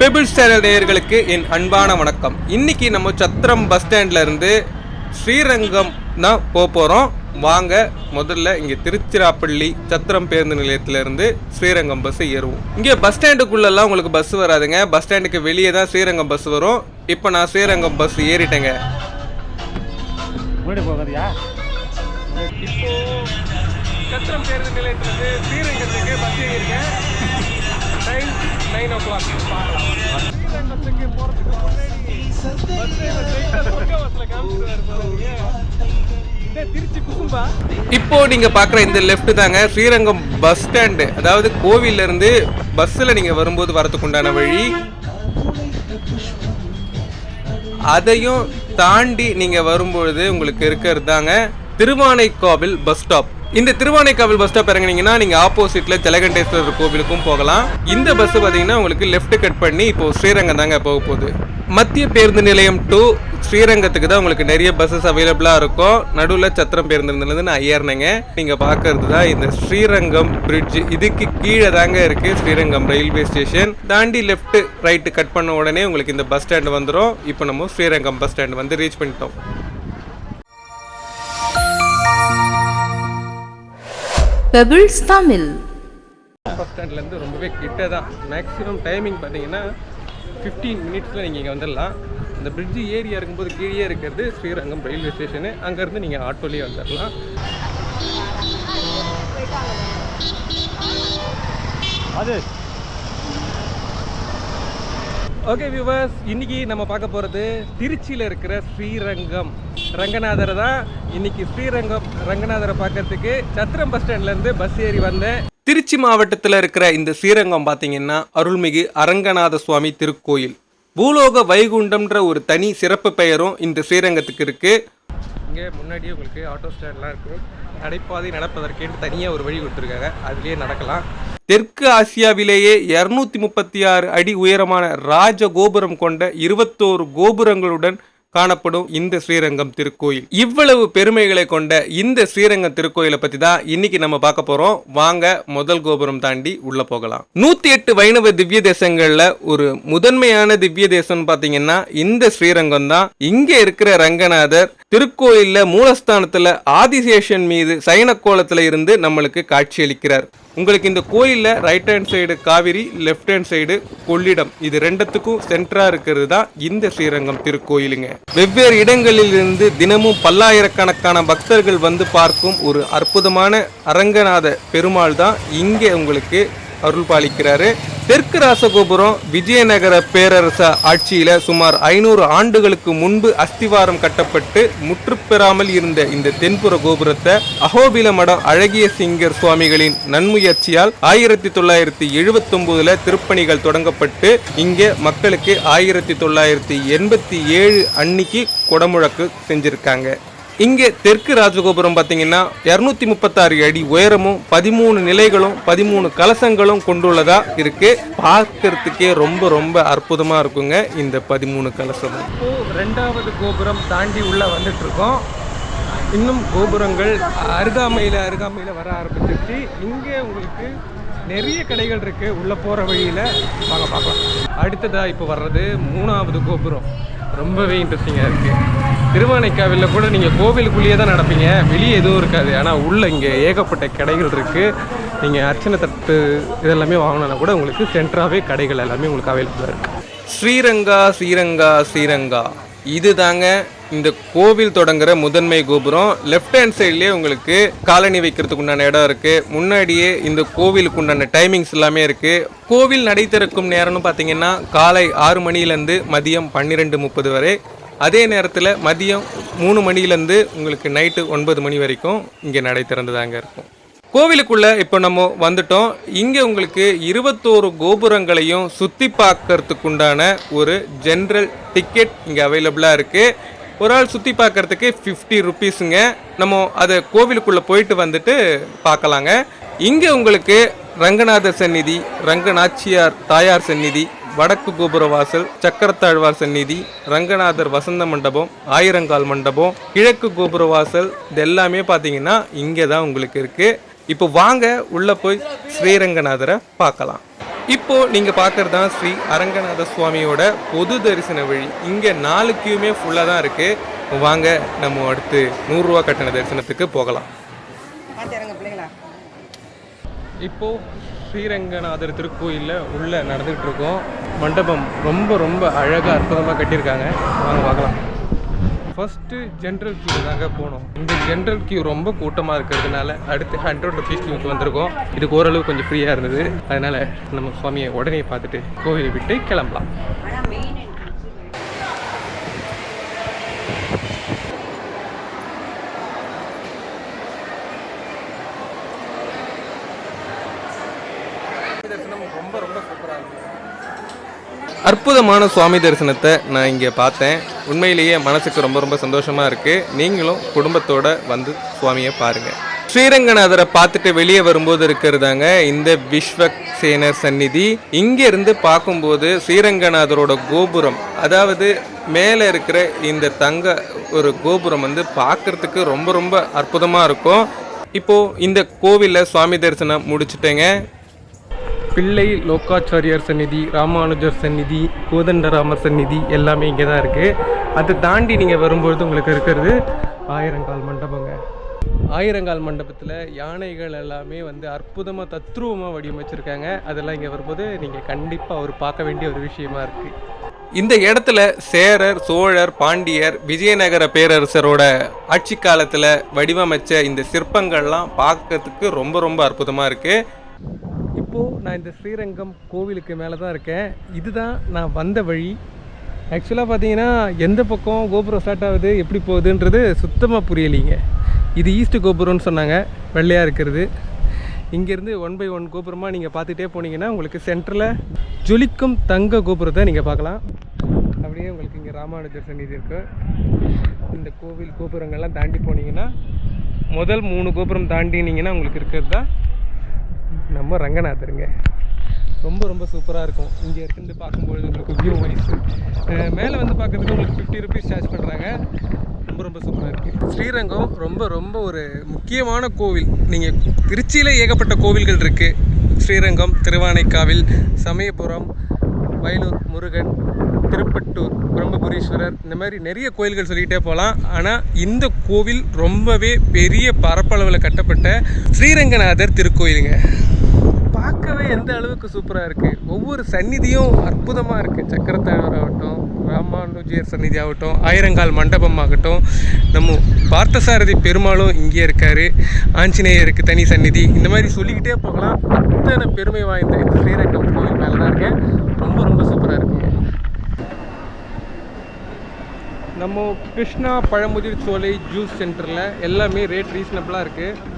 Pebbles channel நேயர்களுக்கு என் அன்பான வணக்கம். இன்னைக்கு நம்ம சத்திரம் பஸ் ஸ்டாண்ட்ல இருந்து ஸ்ரீரங்கம் தான் போக போகிறோம் வாங்க முதல்ல இங்கே திருச்சிராப்பள்ளி சத்திரம் பேருந்து நிலையத்துல இருந்து ஸ்ரீரங்கம் பஸ் ஏறுவோம். இங்கே பஸ் ஸ்டாண்டுக்குள்ளெல்லாம் உங்களுக்கு பஸ் வராதுங்க. பஸ் ஸ்டாண்டுக்கு வெளியே தான் ஸ்ரீரங்கம் பஸ் வரும். இப்போ நான் ஸ்ரீரங்கம் பஸ் ஏறிட்டேங்க. இப்போ சத்திரம் பேருந்து நிலையத்திலிருந்து ஸ்ரீரங்கத்துக்கு பஸ் ஏறியிருக்கேன் நைன் ஓ கிளாக் இப்போ நீங்க பாக்குற இந்த லெஃப்ட் தாங்க ஸ்ரீரங்கம் பஸ் ஸ்டாண்டு அதாவது கோவில்ல இருந்து பஸ்ல நீங்க வரும்போது வரதுக்கு உண்டான வழி. அதையும் தாண்டி நீங்க வரும்பொழுது உங்களுக்கு இருக்கிறது தாங்க திருவானைக்காவில் பஸ் ஸ்டாப் இந்த திருவானைக்காவல் பஸ் ஸ்டாப் இறங்கினீங்கன்னா நீங்க ஆப்போசிட்ல ஜலகண்டேஸ்வரர் கோவிலுக்கும் போகலாம். இந்த பஸ் பாத்தீங்கன்னா உங்களுக்கு லெஃப்ட் கட் பண்ணி இப்போ ஸ்ரீரங்கம் தாங்க போக போகுது. மத்திய பேருந்து நிலையம் டு ஸ்ரீரங்கத்துக்கு தான் உங்களுக்கு நிறைய பஸ்ஸஸ் அவைலபிளாக இருக்கும். நடுவில் சத்திரம் பேருந்து நிலையத்துலேருந்து நான் ஏறினேங்க. நீங்கள் பார்க்கறது தான் இந்த ஸ்ரீரங்கம் பிரிட்ஜ் இதுக்கு கீழே தாங்க இருக்குது ஸ்ரீரங்கம் ரயில்வே ஸ்டேஷன் தாண்டி லெஃப்ட் ரைட்டு கட் பண்ண உடனே உங்களுக்கு இந்த பஸ் ஸ்டாண்டு வந்துடும் இப்போ நம்ம ஸ்ரீரங்கம் பஸ் ஸ்டாண்டு வந்து ரீச் பண்ணிட்டோம். பெபிள்ஸ் தமிழ் பஸ் ஸ்டாண்ட்லேருந்து ரொம்பவே கிட்ட தான் மேக்ஸிமம் டைமிங் பார்த்தீங்கன்னா ஃபிஃப்டீன் மினிட்ஸில் நீங்கள் இங்கே வந்துடலாம் இந்த பிரிட்ஜு ஏறி இறங்கும்போது கீழே இருக்கிறது ஸ்ரீரங்கம் ரயில்வே ஸ்டேஷனு அங்கேருந்து நீங்கள் ஆட்டோலேயே வந்துடலாம் அது ஓகே வியூவர்ஸ் இன்னைக்கு நம்ம பார்க்க போகிறது திருச்சியில் இருக்கிற ஸ்ரீரங்கம். ரங்கநாதர் தான் இன்னைக்கு ஸ்ரீரங்கம் ரங்கநாதரை பார்க்கறதுக்கு சத்திரம் பஸ் ஸ்டாண்ட்லேருந்து பஸ் ஏறி வந்தேன் திருச்சி மாவட்டத்தில் இருக்கிற இந்த ஸ்ரீரங்கம் பார்த்தீங்கன்னா அருள்மிகு அரங்கநாத சுவாமி திருக்கோயில். பூலோக வைகுண்டம்ன்ற ஒரு தனி சிறப்பு பெயரும் இந்த ஸ்ரீரங்கத்துக்கு இருக்குது இங்கே முன்னாடியே உங்களுக்கு ஆட்டோ ஸ்டாண்ட்லாம் இருக்கும் நடைபாதை நடப்பதற்கேன்னு தனியாக ஒரு வழி கொடுத்துருக்காங்க. அதுலேயே நடக்கலாம். தெற்கு ஆசியாவிலேயே இரநூத்தி முப்பத்தி ஆறு அடி உயரமான ராஜ கோபுரம் கொண்ட இருபத்தோரு கோபுரங்களுடன் காணப்படும் இந்த ஸ்ரீரங்கம் திருக்கோயில். இவ்வளவு பெருமைகளை கொண்ட இந்த ஸ்ரீரங்கம் திருக்கோயிலை பத்தி தான் இன்னைக்கு நம்ம பார்க்க போறோம். வாங்க முதல் கோபுரம் தாண்டி உள்ள போகலாம். நூத்தி எட்டு வைணவ திவ்ய தேசங்கள்ல ஒரு முதன்மையான திவ்ய தேசம் பாத்தீங்கன்னா இந்த ஸ்ரீரங்கம் தான். இங்க இருக்கிற ரங்கநாதர் திருக்கோயில்ல மூலஸ்தானத்துல ஆதிசேஷன் மீது சயன கோலத்துல இருந்து நம்மளுக்கு காட்சியளிக்கிறார். உங்களுக்கு இந்த கோயிலில் right hand side Kaveri left hand side Kollidam. இது ரெண்டுத்துக்கும் சென்டராக இருக்கிறது தான் இந்த ஸ்ரீரங்கம் திருக்கோயிலுங்க. வெவ்வேறு இடங்களில் இருந்து தினமும் பல்லாயிரக்கணக்கான பக்தர்கள் வந்து பார்க்கும் ஒரு அற்புதமான அரங்கநாத பெருமாள் தான் இங்கே உங்களுக்கு அருள் பாலிக்கிறாரு தெற்கு ராசகோபுரம் விஜயநகர பேரரச ஆட்சியில சுமார் ஐநூறு ஆண்டுகளுக்கு முன்பு அஸ்திவாரம் கட்டப்பட்டு முற்றுப்பெறாமல் இருந்த இந்த தென்புற கோபுரத்தை அகோபில மடம் அழகிய சிங்கர் சுவாமிகளின் நன்முயற்சியால் ஆயிரத்தி தொள்ளாயிரத்தி எழுபத்தொன்பதுல திருப்பணிகள் தொடங்கப்பட்டு இங்கே மக்களுக்கு ஆயிரத்தி தொள்ளாயிரத்தி எண்பத்தி ஏழு அன்னிக்கு குடமுழக்கு செஞ்சிருக்காங்க. இங்கே தெற்கு ராஜகோபுரம் பார்த்தீங்கன்னா இரநூத்தி முப்பத்தாறு அடி உயரமும் பதிமூணு நிலைகளும் பதிமூணு கலசங்களும் கொண்டுள்ளதா இருக்கு. பார்க்கறதுக்கே ரொம்ப ரொம்ப அற்புதமா இருக்குங்க இந்த பதிமூணு கலசமும். ரெண்டாவது கோபுரம் தாண்டி உள்ள வந்துட்டு இருக்கோம் இன்னும் கோபுரங்கள் அருகாமையில் அருகாமையில் வர ஆரம்பிச்சிருச்சு. இங்கே உங்களுக்கு நிறைய கடைகள் இருக்குது உள்ளே போகிற வழியில் வாங்க பார்க்கலாம். அடுத்ததாக இப்போ வர்றது மூணாவது கோபுரம். ரொம்பவே இன்ட்ரெஸ்டிங்காக இருக்குது திருவானைக்காவில்ல கூட நீங்கள் கோவிலுக்குள்ளேயே தான் நடப்பீங்க. வெளியே எதுவும் இருக்காது. ஆனால் உள்ளே இங்கே ஏகப்பட்ட கடைகள் இருக்குது நீங்கள் அர்ச்சனை தட்டு இதெல்லாமே வாங்கினா கூட உங்களுக்கு சென்டராகவே கடைகள் எல்லாமே உங்களுக்கு அவைலபிளாக இருக்குது ஸ்ரீரங்கா ஸ்ரீரங்கா ஸ்ரீரங்கா. இது தாங்க இந்த கோவில் தொடங்குற முதன்மை கோபுரம் லெஃப்ட் ஹேண்ட் சைட்லேயே உங்களுக்கு காலனி வைக்கிறதுக்கு உண்டான இடம் இருக்கு. முன்னாடியே இந்த கோவிலுக்கு உண்டான டைமிங்ஸ் எல்லாமே இருக்கு. கோவில் நடை திறக்கும் நேரம்னு பார்த்தீங்கன்னா காலை ஆறு மணிலேருந்து மதியம் பன்னிரெண்டு முப்பது வரை. அதே நேரத்தில் மதியம் மூணு மணிலேருந்து உங்களுக்கு நைட்டு ஒன்பது மணி வரைக்கும் இங்கே நடை திறந்துதாங்க இருக்கும். கோவிலுக்குள்ளே இப்போ நம்ம வந்துட்டோம். இங்கே உங்களுக்கு இருபத்தோரு கோபுரங்களையும் சுற்றி பார்க்கறதுக்குண்டான ஒரு ஜென்ரல் டிக்கெட் இங்கே அவைலபிளாக இருக்குது ஒரு ஆள் சுற்றி பார்க்கறதுக்கு ஃபிஃப்டி ருபீஸுங்க நம்ம அதை கோவிலுக்குள்ளே போயிட்டு வந்துட்டு பார்க்கலாங்க. இங்கே உங்களுக்கு ரங்கநாதர் சந்நிதி ரங்கநாச்சியார் தாயார் சந்நிதி வடக்கு கோபுர வாசல் சக்கரத்தாழ்வார் சந்நிதி ரங்கநாதர் வசந்த மண்டபம் ஆயிரங்கால் மண்டபம் கிழக்கு கோபுர வாசல் இது எல்லாமே பார்த்தீங்கன்னா இங்கே தான் உங்களுக்கு இருக்குது இப்போ வாங்க உள்ளே போய் ஸ்ரீரங்கநாதரை பார்க்கலாம். இப்போ நீங்க பார்க்கறது தான் ஸ்ரீ அரங்கநாத சுவாமியோட பொது தரிசன வழி. இங்க நாலு கியூமே ஃபுல்லா தான் இருக்கு. வாங்க நம்ம அடுத்து நூறுரூவா கட்டண தரிசனத்துக்கு போகலாம். பார்த்து இறங்க பிள்ளைங்களா? இப்போ ஸ்ரீரங்கநாதர் திருக்கோயிலில் உள்ள நடந்துகிட்டு இருக்கோம். மண்டபம் ரொம்ப ரொம்ப அழகாக அற்புதமாக கட்டியிருக்காங்க. வாங்க பார்க்கலாம். ஃபஸ்ட்டு ஜென்ரல் கியூ தாங்க போனோம். இந்த ஜென்ரல் கியூ ரொம்ப கூட்டமாக இருக்கிறதுனால அடுத்து ஹண்ட்ரட் ருபீஸ் கியூக்கு வந்திருக்கோம். இதுக்கு ஓரளவு கொஞ்சம் ஃப்ரீயாக இருந்தது. அதனால் நம்ம சுவாமியை உடனே பார்த்துட்டு கோவிலை விட்டு கிளம்பலாம். தரிசனம் ரொம்ப ரொம்ப சூப்பராக இருக்கும் அற்புதமான சுவாமி தரிசனத்தை நான் இங்கே பார்த்தேன். உண்மையிலேயே மனசுக்கு ரொம்ப ரொம்ப சந்தோஷமாக இருக்குது நீங்களும் குடும்பத்தோடு வந்து சுவாமியை பாருங்கள் ஸ்ரீரங்கநாதரை பார்த்துட்டு வெளியே வரும்போது இருக்கிறதாங்க இந்த விஸ்வக்சேனர் சந்நிதி. இங்கேருந்து பார்க்கும்போது ஸ்ரீரங்கநாதரோட கோபுரம் அதாவது மேலே இருக்கிற இந்த தங்க ஒரு கோபுரம் வந்து பார்க்கறதுக்கு ரொம்ப ரொம்ப அற்புதமாக இருக்கும். இப்போது இந்த கோவிலில் சுவாமி தரிசனம் முடிச்சிட்டேங்க. பிள்ளை லோகாச்சாரியார் சந்நிதி ராமானுஜர் சந்நிதி கோதண்டராமர் சந்நிதி எல்லாமே இங்கே தான் இருக்குது அதை தாண்டி நீங்கள் வரும்பொழுது உங்களுக்கு இருக்கிறது ஆயிரங்கால் மண்டபங்க. ஆயிரங்கால் மண்டபத்தில் யானைகள் எல்லாமே வந்து அற்புதமாக தத்ரூபமாக வடிவமைச்சிருக்காங்க. அதெல்லாம் இங்கே வரும்போது நீங்கள் கண்டிப்பாக அவர் பார்க்க வேண்டிய ஒரு விஷயமா இருக்குது இந்த இடத்துல சேரர் சோழர் பாண்டியர் விஜயநகர பேரரசரோட ஆட்சி காலத்தில் வடிவமைச்ச இந்த சிற்பங்கள்லாம் பார்க்கறதுக்கு ரொம்ப ரொம்ப அற்புதமாக இருக்குது இப்போது நான் இந்த ஸ்ரீரங்கம் கோவிலுக்கு மேலே தான் இருக்கேன். இதுதான் நான் வந்த வழி. ஆக்சுவலாக பார்த்தீங்கன்னா எந்த பக்கம் கோபுரம் ஸ்டார்ட் ஆகுது எப்படி போகுதுன்றது சுத்தமாக புரியலைங்க. இது ஈஸ்ட் கோபுரம்னு சொன்னாங்க வெள்ளையாக இருக்கிறது. இங்கேருந்து ஒன் பை ஒன் கோபுரமாக நீங்கள் பார்த்துட்டே போனீங்கன்னா உங்களுக்கு சென்டரில் ஜொலிக்கும் தங்க கோபுரத்தை நீங்கள் பார்க்கலாம். அப்படியே உங்களுக்கு இங்கே ராமானுஜர் சந்நிதி இருக்குது இந்த கோவில் கோபுரங்கள்லாம் தாண்டி போனீங்கன்னா முதல் மூணு கோபுரம் தாண்டினீங்கன்னா உங்களுக்கு இருக்கிறது தான் நம்ம ரங்கநாதருங்க. ரொம்ப ரொம்ப சூப்பராக இருக்கும். இங்கே இருந்து பார்க்கும்பொழுது உங்களுக்கு வியூ வைஸ் மேலே வந்து பார்க்கறதுக்கு உங்களுக்கு ஃபிஃப்டி ருபீஸ் சார்ஜ் பண்ணுறாங்க ரொம்ப ரொம்ப சூப்பராக இருக்குது ஸ்ரீரங்கம் ரொம்ப ரொம்ப ஒரு முக்கியமான கோவில். நீங்கள் திருச்சியில் ஏகப்பட்ட கோவில்கள் இருக்குது ஸ்ரீரங்கம் திருவானைக்காவில் சமயபுரம் வயலூர் முருகன் திருப்பட்டூர் பிரம்மபுரீஸ்வரர் இந்த மாதிரி நிறைய கோயில்கள் சொல்லிகிட்டே போகலாம் ஆனால் இந்த கோவில் ரொம்பவே பெரிய பரப்பளவில் கட்டப்பட்ட ஸ்ரீரங்கநாதர் திருக்கோயிலுங்க. பார்க்கவே எந்த அளவுக்கு சூப்பராக இருக்குது ஒவ்வொரு சந்நிதியும் அற்புதமாக இருக்குது சக்கரத்தாழ்வர் ஆகட்டும் ராமானுஜியர் சந்நிதி ஆகட்டும் ஆயிரங்கால் மண்டபம் ஆகட்டும் நம்ம பார்த்தசாரதி பெருமாளும் இங்கே இருக்கார். ஆஞ்சநேயருக்கு தனி சந்நிதி. இந்த மாதிரி சொல்லிக்கிட்டே போகலாம். அத்தனை பெருமை வாய்ந்த இந்த ஸ்ரீரங்கம் கோவில் மேலே தான் இருக்கேன் ரொம்ப ரொம்ப சூப்பராக இருக்குங்க நம்ம கிருஷ்ணா பழமுதிர் சோலை ஜூஸ் சென்டரில் எல்லாமே ரேட் ரீசனபிளாக இருக்குது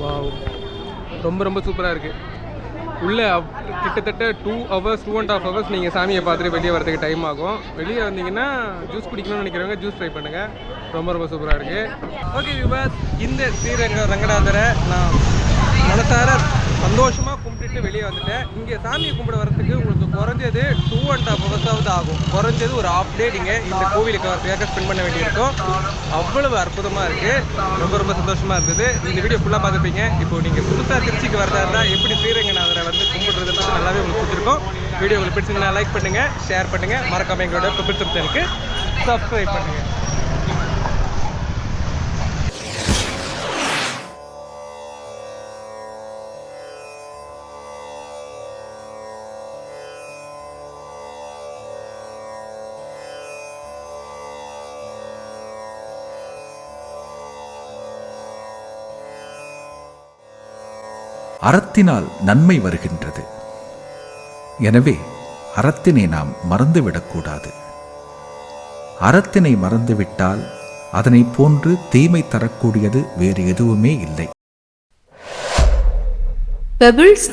வாவ் ரொம்ப ரொம்ப சூப்பராக இருக்குது உள்ளே அவ்- கிட்டத்தட்ட two hours two and half hours நீங்கள் சாமியை பார்த்துட்டு வெளியே வரதுக்கு டைம் ஆகும். வெளியே வந்தீங்கன்னா ஜூஸ் குடிக்கணும்னு நினைக்கிறவங்க ஜூஸ் ட்ரை பண்ணுங்கள் ரொம்ப ரொம்ப சூப்பராக இருக்குது ஓகே விபாஸ் இந்த ஸ்ரீரங்க ரங்கநாதரை நான் மனசார சந்தோஷமாக கும்பிட்டுட்டு வெளியே வந்துட்டேன். இங்கே சாமியை கும்பிட வரதுக்கு உங்களுக்கு குறைஞ்சது டூ அண்ட் ஹாஃப் ஹவர்ஸாவது ஆகும். குறைஞ்சது ஒரு ஹாஃப் டே நீங்கள் இந்த கோவிலுக்கு வரதுக்காக ஸ்பெண்ட் பண்ண வேண்டியிருக்கும். அவ்வளவு அற்புதமாக இருக்குது ரொம்ப ரொம்ப சந்தோஷமாக இருந்தது. இந்த வீடியோ ஃபுல்லாக பார்த்துப்பீங்க இப்போ நீங்கள் புதுசாக திருச்சிக்கு வரதா இருந்தால் எப்படி ஸ்ரீரங்கநாதரை வந்து கும்பிடுறதுன்றது நல்லாவே உங்களுக்கு பிடிச்சிருக்கும் வீடியோ உங்களுக்கு பிடிச்சிருந்தா லைக் பண்ணுங்கள் ஷேர் பண்ணுங்கள் மறக்காம எங்களோட பபிள் சேனலுக்கு சப்ஸ்கிரைப் பண்ணுங்கள் அறத்தினால் நன்மை வருகின்றது. எனவே அறத்தினை நாம் மறந்துவிடக்கூடாது. அறத்தினை மறந்துவிட்டால் அதனை போன்று தீமை தரக்கூடியது வேறு எதுவுமே இல்லை. Pebbles